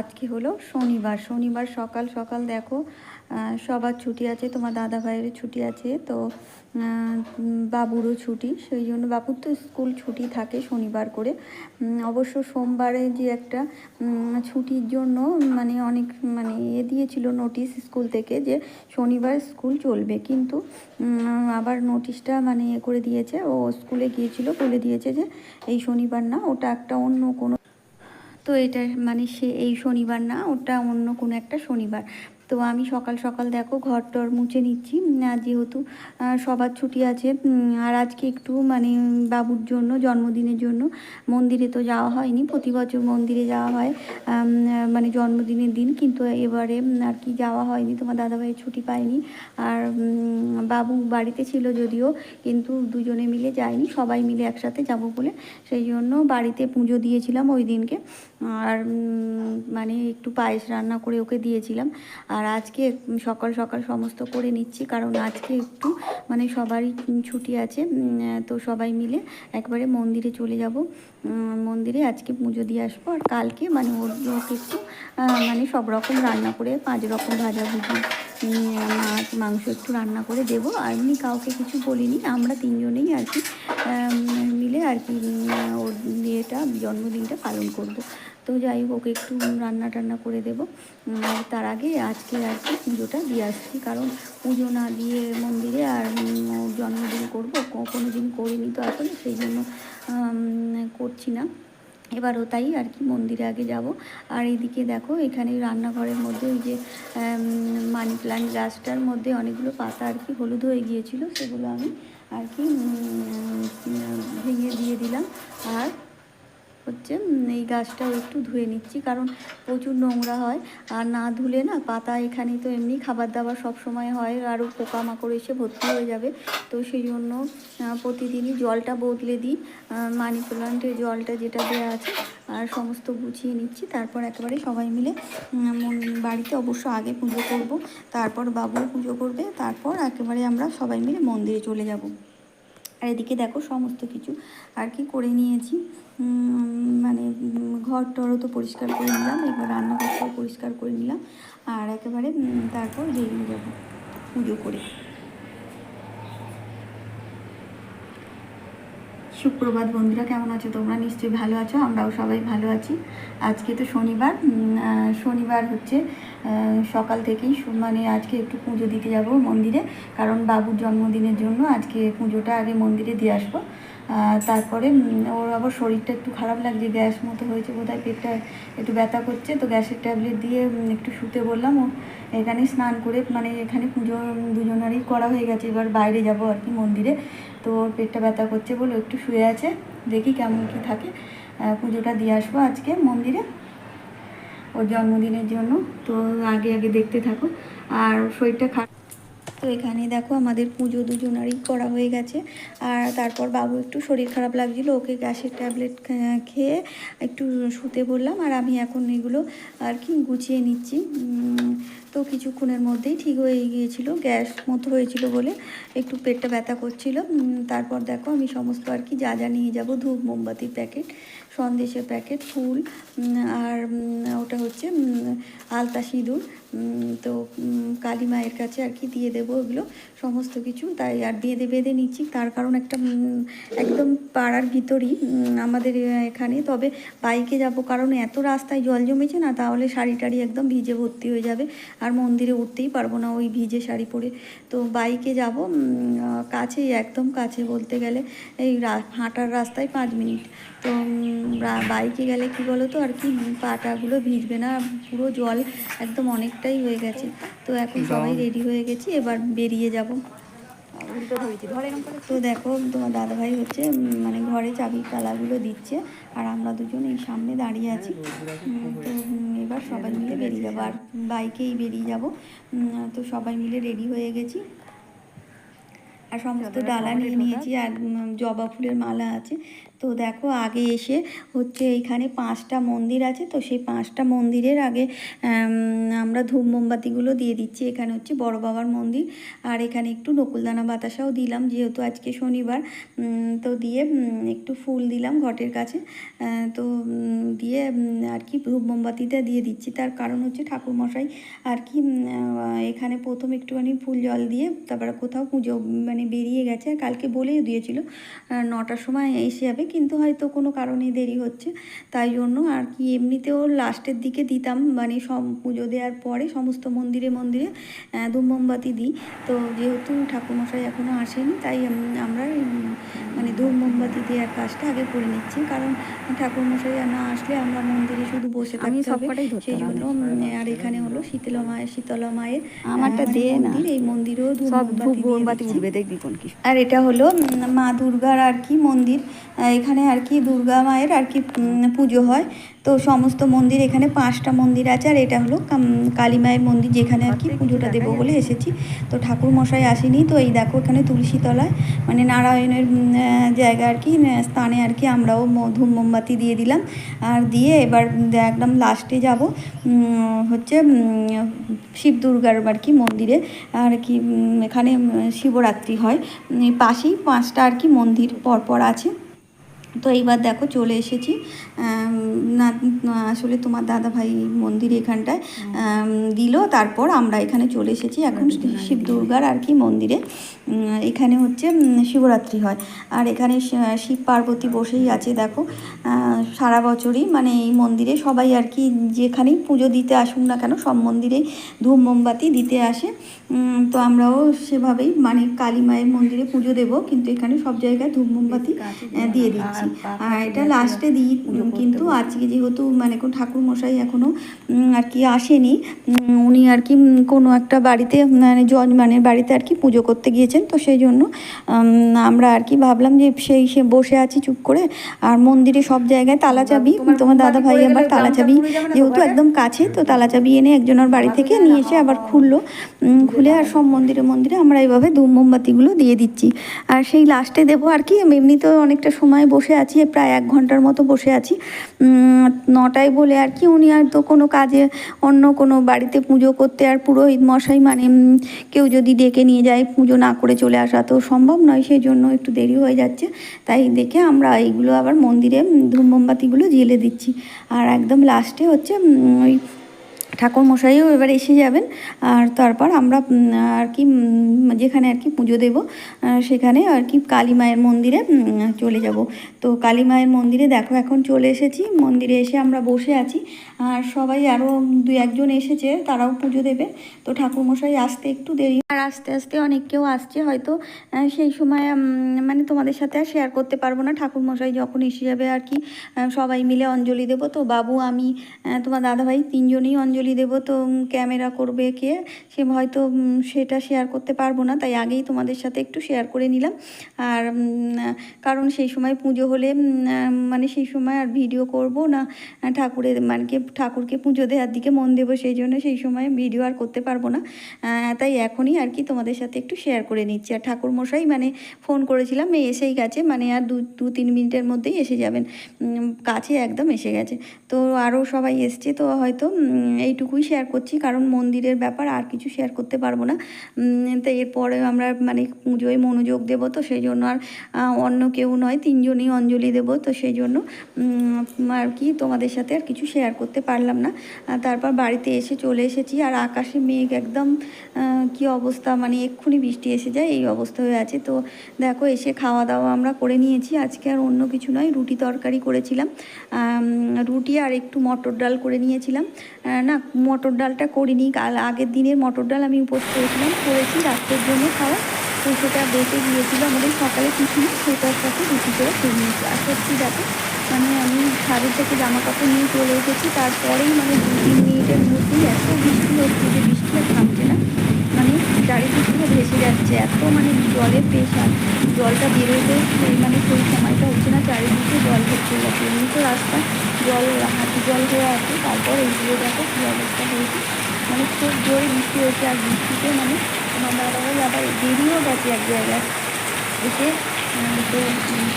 আজকে হলো শনিবার। শনিবার সকাল সকাল দেখো সবার ছুটি আছে, তোমার দাদা ভাইয়ের ছুটি আছে, তো বাবুরও ছুটি, সেই জন্য বাবুর তো স্কুল ছুটি থাকে শনিবার করে। অবশ্য সোমবারে যে একটা ছুটির জন্য মানে অনেক মানে এ দিয়েছিল নোটিশ স্কুল থেকে যে শনিবার স্কুল চলবে, কিন্তু আবার নোটিশটা মানে এ করে দিয়েছে, ও স্কুলে গিয়েছিল, বলে দিয়েছে যে এই শনিবার না, ওটা একটা অন্য কোনো তো এটা মানে সে এই শনিবার না ওটা অন্য কোনো একটা শনিবার। তো আমি সকাল সকাল দেখো ঘর টর মুছে নিচ্ছি। যেহেতু সবার ছুটি আছে আর আজকে একটু মানে বাবুর জন্য, জন্মদিনের জন্য মন্দিরে তো যাওয়া হয়নি। প্রতি বছর মন্দিরে যাওয়া হয় মানে জন্মদিনের দিন। কিন্তু এবারে আর কি যাওয়া হয়নি। তোমার দাদাভাইয়ের ছুটি পায়নি আর বাবু বাড়িতে ছিল যদিও, কিন্তু দুজনে মিলে যায়নি। সবাই মিলে একসাথে যাব বলে সেই জন্য বাড়িতে পুজো দিয়েছিলাম ওই দিনকে। আর মানে একটু পায়েস রান্না করে ওকে দিয়েছিলাম। আর আজকে সকাল সকাল সমস্ত করে নিচ্ছি, কারণ আজকে একটু মানে সবারই ছুটি আছে তো সবাই মিলে একবারে মন্দিরে চলে যাব। মন্দিরে আজকে পুজো দিয়ে আসব, আর কালকে মানে ওর একটু মানে সব রকম রান্না করে, পাঁচ রকম ভাজাভুজি মাছ, মাংস একটু রান্না করে দেবো। আর এমনি কাউকে কিছু বলিনি, আমরা তিনজনেই আর কি মিলে আর কি ওর ইয়েটা, জন্মদিনটা পালন করব। তো যাই হোক একটু রান্না টান্না করে দেব। তার আগে আজকে আর কি পুজোটা দিয়ে আসছি, কারণ পুজো না দিয়ে মন্দিরে আর জন্মদিন করব কোনো দিন করিনি তো এখন, সেই জন্য করছি না। এবারও তাই আর কি, মন্দিরে আগে যাব। আর এদিকে দেখো, এখানে রান্নাঘরের মধ্যে ওই যে মানি প্লান্ট গাছটার মধ্যে অনেকগুলো পাতা আর কি হলুদ হয়ে গিয়েছিল, সেগুলো আমি আর কি ভেঙে দিয়ে দিলাম। আর হচ্ছে এই গাছটাও একটু ধুয়ে নিচ্ছি, কারণ প্রচুর নোংরা হয়। আর না ধুলে না পাতা এখানে তো এমনি খাবার দাবার সব সময় হয় আরও পোকামাকড় এসে ভর্তি হয়ে যাবে। তো সেই জন্য প্রতিদিনই জলটা বদলে দিই। মানি প্লান্টের জলটা যেটা দেওয়া আছে, আর সমস্ত গুছিয়ে নিচ্ছি। তারপর একেবারে সবাই মিলে বাড়িতে অবশ্য আগে পুজো করব, তারপর বাবুও পুজো করবে, তারপর একেবারে আমরা সবাই মিলে মন্দিরে চলে যাব। আর এদিকে দেখো সমস্ত কিছু আর কি করে নিয়েছি। মানে ঘর টরও তো পরিষ্কার করে নিলাম, এবার রান্নাঘরটাও পরিষ্কার করে নিলাম, আর একেবারে তারপর বেরিয়ে যাব পুজো করে। সুপ্রভাত বন্ধুরা, কেমন আছো তোমরা? নিশ্চয়ই ভালো আছো, আমরাও সবাই ভালো আছি। আজকে তো শনিবার শনিবার হচ্ছে সকাল থেকেই মানে আজকে একটু পুজো দিতে যাব মন্দিরে, কারণ বাবুর জন্মদিনের জন্য আজকে পুজোটা আগে মন্দিরে দিয়ে আসব। তারপরে ওর আবার শরীরটা একটু খারাপ লাগছে, গ্যাস মতো হয়েছে বোধহয়, পেটটা একটু ব্যথা করছে, তো গ্যাসের ট্যাবলেট দিয়ে একটু শুতে বললাম, ও এখানে স্নান করে মানে এখানে পুজো দুজনেরই করা হয়ে গেছে, এবার বাইরে যাব আর কি মন্দিরে, তো ওর পেটটা ব্যথা করছে বলে একটু শুয়ে আছে, দেখি কেমন কি থাকে পুজোটা দিয়ে আসব আজকে মন্দিরে, ওর জন্মদিনের জন্য, তো আগে আগে দেখতে থাকো, আর শরীরটা খারাপ তো এখানে দেখো আমাদের পুজো দুজনারই করা হয়ে গেছে। আর তারপর বাবু একটু শরীর খারাপ লাগছিল, ওকে গ্যাসের ট্যাবলেট খেয়ে একটু শুতে বললাম। আর আমি এখন এগুলো আর কি গুছিয়ে নিচ্ছি। তো কিছুক্ষণের মধ্যেই ঠিক হয়ে গিয়েছিল, গ্যাস মতো হয়েছিল বলে একটু পেটটা ব্যথা করছিল। তারপর দেখো আমি সমস্ত আর কি যা যা নিয়ে যাব, ধূপ, মোমবাতির প্যাকেট, সন্দেশের প্যাকেট, ফুল আর ওটা হচ্ছে আলতা সিঁদুর। তো কালী মায়ের কাছে আর কি দিয়ে দেবো ওগুলো সমস্ত কিছু। তাই আর বেঁধে বেঁধে নিচ্ছি। তার কারণ একটা একদম পাড়ার ভিতরই আমাদের এখানে। তবে বাইকে যাব, কারণ এত রাস্তায় জল জমেছে না, তাহলে শাড়ি টাড়ি একদম ভিজে ভর্তি হয়ে যাবে। আর মন্দিরে উঠতেই পারব না ওই ভিজে শাড়ি পরে। তো বাইকে যাব কাছেই একদম কাছে বলতে গেলে, এই হাঁটার রাস্তায় পাঁচ মিনিট। তো বাইকে গেলে কি বলো তো আর কি, পাটাগুলো ভিজবে না, পুরো জল একদম অনেকটাই হয়ে গেছে। তো এখন সবাই রেডি হয়ে গেছি এবার বেরিয়ে যাব। তো দেখো তোমার দাদাভাই হচ্ছে মানে ঘরে চাবির তালাগুলো দিচ্ছে আর আমরা দুজন এই সামনে দাঁড়িয়ে আছি। তো এবার সবাই মিলে বেরিয়ে যাব আর বাইকেই বেরিয়ে যাব। তো সবাই মিলে রেডি হয়ে গেছি। আর সমস্ত ডালা নিয়ে নিয়েছি আর জবা ফুলের মালা আছে। তো দেখো আগে এসে হচ্ছে এইখানে পাঁচটা মন্দির আছে, তো সেই পাঁচটা মন্দিরের আগে আমরা ধূপ মোমবাতিগুলো দিয়ে দিচ্ছি। এখানে হচ্ছে বড় বাবার মন্দির। আর এখানে একটু নকুলদানা বাতাসাও দিলাম, যেহেতু আজকে শনিবার। তো দিয়ে একটু ফুল দিলাম ঘটের কাছে। তো দিয়ে আর কি ধূপ মোমবাতিটা দিয়ে দিচ্ছি। তার কারণ হচ্ছে ঠাকুরমশাই আর কি এখানে প্রথম একটুখানি ফুল জল দিয়ে তারপরে কোথাও পুজো মানে বেরিয়ে গেছে। কালকে বলেই দিয়েছিল নটার সময় এসে যাবে। কিন্তু হয়তো কোনো কারণে দেরি হচ্ছে। তাই জন্য আর কি এমনিতেও লাস্টের দিকে দিতাম মানে সব পুজো দেওয়ার পরে সমস্ত মন্দিরে মন্দিরে ধূপ মোমবাতি দিই। তো যেহেতু ঠাকুরমশাই এখনও আসেনি তাই আমরা মানে ধূপ মোমবাতি দেওয়ার কাজটা আগে করে নিচ্ছি। কারণ ঠাকুরমশাই না আসলে আমরা মন্দিরে শুধু বসে থাকি সেই জন্য আর এখানে হলো শীতলা মায়ের শীতলা মায়ের আমারটা আহ, মানে। মন্দির এই মন্দিরেও ধূপ মোমবাতি দিয়ে। উঠবে দেখবি কোন কি। আর এটা হলো মা দুর্গার আর কি মন্দির এখানে আর কি দুর্গা মায়ের আর কি পুজো হয়। তো সমস্ত মন্দির এখানে পাঁচটা মন্দির আছে আর এটা হলো কালী মায়ের মন্দির যেখানে আর কি পুজোটা দেবো বলে এসেছি। তো ঠাকুর মশাই আসেনি তো এই দেখো এখানে তুলসী তলায় মানে নারায়ণের জায়গা আর কি স্থানে আর কি আমরাও ম- ধূপ মোমবাতি দিয়ে দিলাম। আর দিয়ে এবার একদম লাস্টে যাব হচ্ছে শিব দুর্গার আর কি মন্দিরে। আর কি এখানে শিবরাত্রি হয়। পাশেই পাঁচটা আর কি মন্দির পরপর আছে। তো এইবার দেখো চলে এসেছি। না আসলে তোমার দাদা ভাই মন্দির এখানটায় দিল তারপর আমরা এখানে চলে এসেছি এখন শিব দুর্গার আর কি মন্দিরে। এখানে হচ্ছে শিবরাত্রি হয়। আর এখানে শিব পার্বতী বসেই আছে দেখো। সারা বছরই মানে এই মন্দিরে সবাই আর কি যেখানেই পুজো দিতে আসুক না কেন সব মন্দিরেই ধূপ মোমবাতি দিতে আসে। তো আমরাও সেভাবেই মানে কালী মায়ের মন্দিরে পুজো দেব কিন্তু এখানে সব জায়গায় ধূপ মোমবাতি দিয়ে দিচ্ছি। আর এটা লাস্টে দিই। কিন্তু আজকে যেহেতু মানে কোন ঠাকুর মশাই এখনও উম, আর কি আসেনি উনি আর কি কোনো একটা বাড়িতে মানে জজ মানে বাড়িতে আর কি পুজো করতে গিয়েছেন তো সেই জন্য আমরা আর কি ভাবলাম যে সেই সে বসে আছি চুপ করে আর মন্দিরে সব জায়গায় তালা চাবি তোমার দাদা ভাই আবার তালা চাবি যেহেতু একদম কাছে তো তালা চাবি এনে একজনের বাড়ি থেকে নিয়ে এসে আবার খুললো খুলে আর সব মন্দিরে মন্দিরে আমরা এইভাবে ধূপ মোমবাতিগুলো দিয়ে দিচ্ছি। আর সেই লাস্টে দেবো আর কি এমনিতেও অনেকটা সময় বসে আছি, প্রায় এক ঘণ্টার মতো বসে আছি। নটায় বলে আর কি, উনি আর তো কোনো কাজে, অন্য কোনো বাড়িতে পুজো করতে আর পুরোহিত মশাই মানে কেউ যদি ডেকে নিয়ে যায়, পুজো না করে চলে আসা তো সম্ভব নয়, সেই জন্য একটু দেরি হয়ে যাচ্ছে। তাই দেখে আমরা এইগুলো আবার মন্দিরে ধূপ মোমবাতিগুলো জ্বেলে দিচ্ছি। আর একদম লাস্টে হচ্ছে ওই ঠাকুর মশাইও এবার এসে যাবেন। আর তারপর আমরা আর কি যেখানে আর কি পুজো দেব সেখানে আর কি কালী মায়ের মন্দিরে চলে যাব। তো কালী মায়ের মন্দিরে দেখো, এখন চলে এসেছি। মন্দিরে এসে আমরা বসে আছি। আর সবাই আরও দু একজন এসেছে, তারাও পুজো দেবে। তো ঠাকুরমশাই আসতে একটু দেরি। আর আস্তে আস্তে অনেক কেউ আসছে, হয়তো সেই সময় মানে তোমাদের সাথে আর শেয়ার করতে পারব না। ঠাকুরমশাই যখন এসে যাবে আর কি সবাই মিলে অঞ্জলি দেবো। তো বাবু, আমি তোমার দাদাভাই তিনজনেই অঞ্জলি দেবো। তো ক্যামেরা করবে কে? সে হয়তো সেটা শেয়ার করতে পারব না। তাই আগেই তোমাদের সাথে একটু শেয়ার করে নিলাম। আর কারণ সেই সময় পুজো হলে মানে সেই সময় আর ভিডিও করব না। ঠাকুরের মানে ঠাকুরকে পুজো দেওয়ার দিকে মন দেবো সেই জন্য সেই সময় ভিডিও আর করতে পারব না। তাই এখনই আর কি তোমাদের সাথে একটু শেয়ার করে নিচ্ছি। আর ঠাকুর মশাই মানে ফোন করেছিলাম এই এসেই গেছে মানে আর দু দু, তিন মিনিটের মধ্যেই এসে যাবেন। কাছে একদম এসে গেছে। তো আরও সবাই এসছে, তো হয়তো এইটুকুই শেয়ার করছি। কারণ মন্দিরের ব্যাপার আর কিছু শেয়ার করতে পারব না। তো এরপরে আমরা মানে পুজোয় মনোযোগ দেব তো সেই জন্য আর অন্য কেউ নয়, তিনজনই অঞ্জলি দেব, তো সেই জন্য আর কি তোমাদের সাথে আর কিছু শেয়ার করতে পারলাম না। তারপর বাড়িতে এসে চলে এসেছি, আর আকাশে মেঘ একদম কি অবস্থা মানে এক্ষুনি বৃষ্টি এসে যায়, এই অবস্থা হয়ে আছে। তো দেখো, এসে খাওয়া দাওয়া আমরা করে নিয়েছি, আজকে আর অন্য কিছু নয়, রুটি তরকারি করেছিলাম। রুটি আর একটু মটর ডাল করে নিয়েছিলাম। না, মটর ডালটা করিনি, কাল আগের দিনের মটর ডাল আমি উপোস করেছিলাম, করেছি রাত্রের জন্য খাওয়া। তো সেটা বেঁচে গিয়েছিল আমাদের সকালে টিফিনে, সেটার সাথে রুটি করে খেয়ে নিয়েছি। আর সত্যি দেখো মানে আমি ছাদের থেকে জামা কাপড় নিয়ে চলে এসেছি। তারপরেই মানে দু তিন মিনিটের মধ্যেই এত বৃষ্টি হচ্ছে যে বৃষ্টি আর থামছে না। মানে চারিদিক থেকে ভেসে যাচ্ছে, এত মানে জলের পেশা জলটা বেরোতে সেই মানে সেই সময়টা হচ্ছে না, চারিদিকে জল ভর্তি যাচ্ছে এমনি তো রাস্তা জল হাঁটু জল হয়ে আছে। তারপর এইগুলো দেখো কী অবস্থা হয়েছে। মানে খুব জোরে বৃষ্টি হয়েছে আর বৃষ্টিতে মানে আবার বেরিয়েও গেছে এক জায়গায়। এসে তো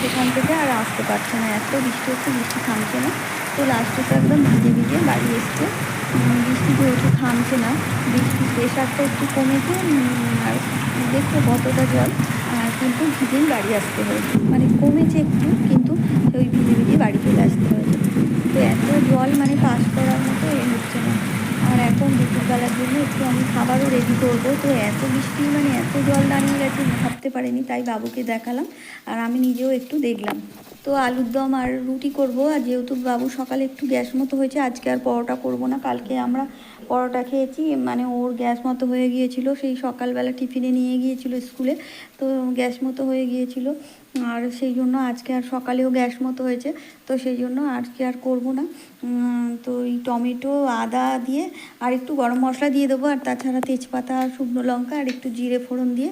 সেখান থেকে আর আসতে পারছে না। এত বৃষ্টি হচ্ছে, বৃষ্টি থামছে না। তো লাস্টে তো একদম ভিজে ভিজে বাড়ি এসছে। বৃষ্টি যেহেতু থামছে না, বৃষ্টির প্রেশারটা একটু কমেছে আর দেখো কতটা জল কিন্তু ভিজেই বাড়ি আসতে হয়েছে। মানে কমেছে একটু, কিন্তু ওই ভিজে ভিজে বাড়ি চলে দুপুরবেলার জন্য একটু আমি খাবারও রেডি করব। তো এত বৃষ্টি মানে এত জল দাঁড়িয়ে গেছে ভাবতে পারিনি, তাই বাবুকে দেখালাম। আর আমি নিজেও একটু দেখলাম। তো আলুর দম আর রুটি করব। আর যেহেতু বাবু সকালে একটু গ্যাস মতো হয়েছে, আজকে আর পরোটা করব না। কালকে আমরা পরোটা খেয়েছি মানে ওর গ্যাস মতো হয়ে গিয়েছিল, সেই সকালবেলা টিফিনে নিয়ে গিয়েছিল স্কুলে, তো গ্যাস মতো হয়ে গিয়েছিল, আর সেই জন্য আজকে আর সকালেও গ্যাস মতো হয়েছে, তো সেই জন্য আজকে আর করব না। তো এই টমেটো, আদা দিয়ে আর একটু গরম মশলা দিয়ে দেবো, আর তাছাড়া তেজপাতা শুকনো লঙ্কা, আর একটু জিরে ফোড়ন দিয়ে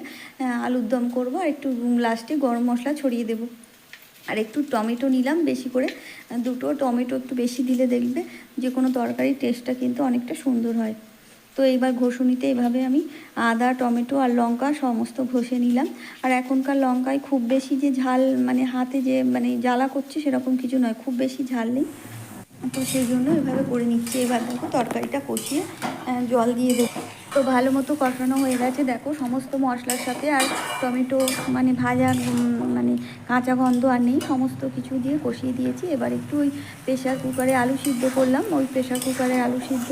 আলুর দম করব, আর একটু লাস্টে গরম মশলা ছড়িয়ে দেবো। আর একটু টমেটো নিলাম বেশি করে। দুটো টমেটো একটু বেশি দিলে দেখবে যে কোনো তরকারির টেস্টটা কিন্তু অনেকটা সুন্দর হয়। তো এইবার ঘষুনিতে এভাবে আমি আদা, টমেটো আর লঙ্কা সমস্ত ঘষে নিলাম। আর এখনকার লঙ্কায় খুব বেশি যে ঝাল মানে হাতে যে মানে জ্বালা করছে সেরকম কিছু নয়, খুব বেশি ঝাল নেই। তো সেই জন্য এভাবে করে নিচ্ছি। এবার দেখো তরকারিটা কষিয়ে জল দিয়ে দেবো। তো ভালো মতো কষানো হয়ে গেছে। দেখো, সমস্ত মশলার সাথে আর টমেটো মানে ভাজা মানে কাঁচা গন্ধ আর নেই, সমস্ত কিছু দিয়ে কষিয়ে দিয়েছি। এবার একটু ওই প্রেশার কুকারে আলু সিদ্ধ করলাম। ওই প্রেশার কুকারে আলু সিদ্ধ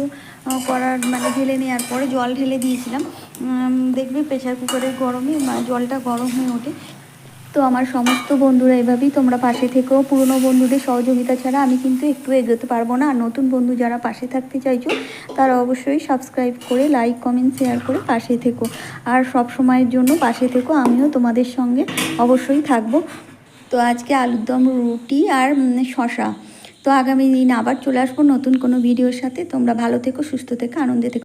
করার মানে ঢেলে নেওয়ার পরে জল ঢেলে দিয়েছিলাম। দেখবে প্রেশার কুকারের গরমে জলটা গরম হয়ে ওঠে। তো আমার সমস্ত বন্ধুরা এভাবেই তোমরা পাশে থেকেও পুরনো বন্ধুদের সহযোগিতা ছাড়া আমি কিন্তু একটু এগোতে পারব না। আর নতুন বন্ধু যারা পাশে থাকতে চাইছো, তারা অবশ্যই সাবস্ক্রাইব করে লাইক কমেন্ট শেয়ার করে পাশে থেকো। আর সব সময়ের জন্য পাশে থেকো, আমিও তোমাদের সঙ্গে অবশ্যই থাকব। তো আজকে আলুর দম, রুটি আর শশা তো আগামী দিন আবার চলে আসব নতুন কোনো ভিডিওর সাথে। তোমরা ভালো থেকো, সুস্থ থেকো, আনন্দে থেকো।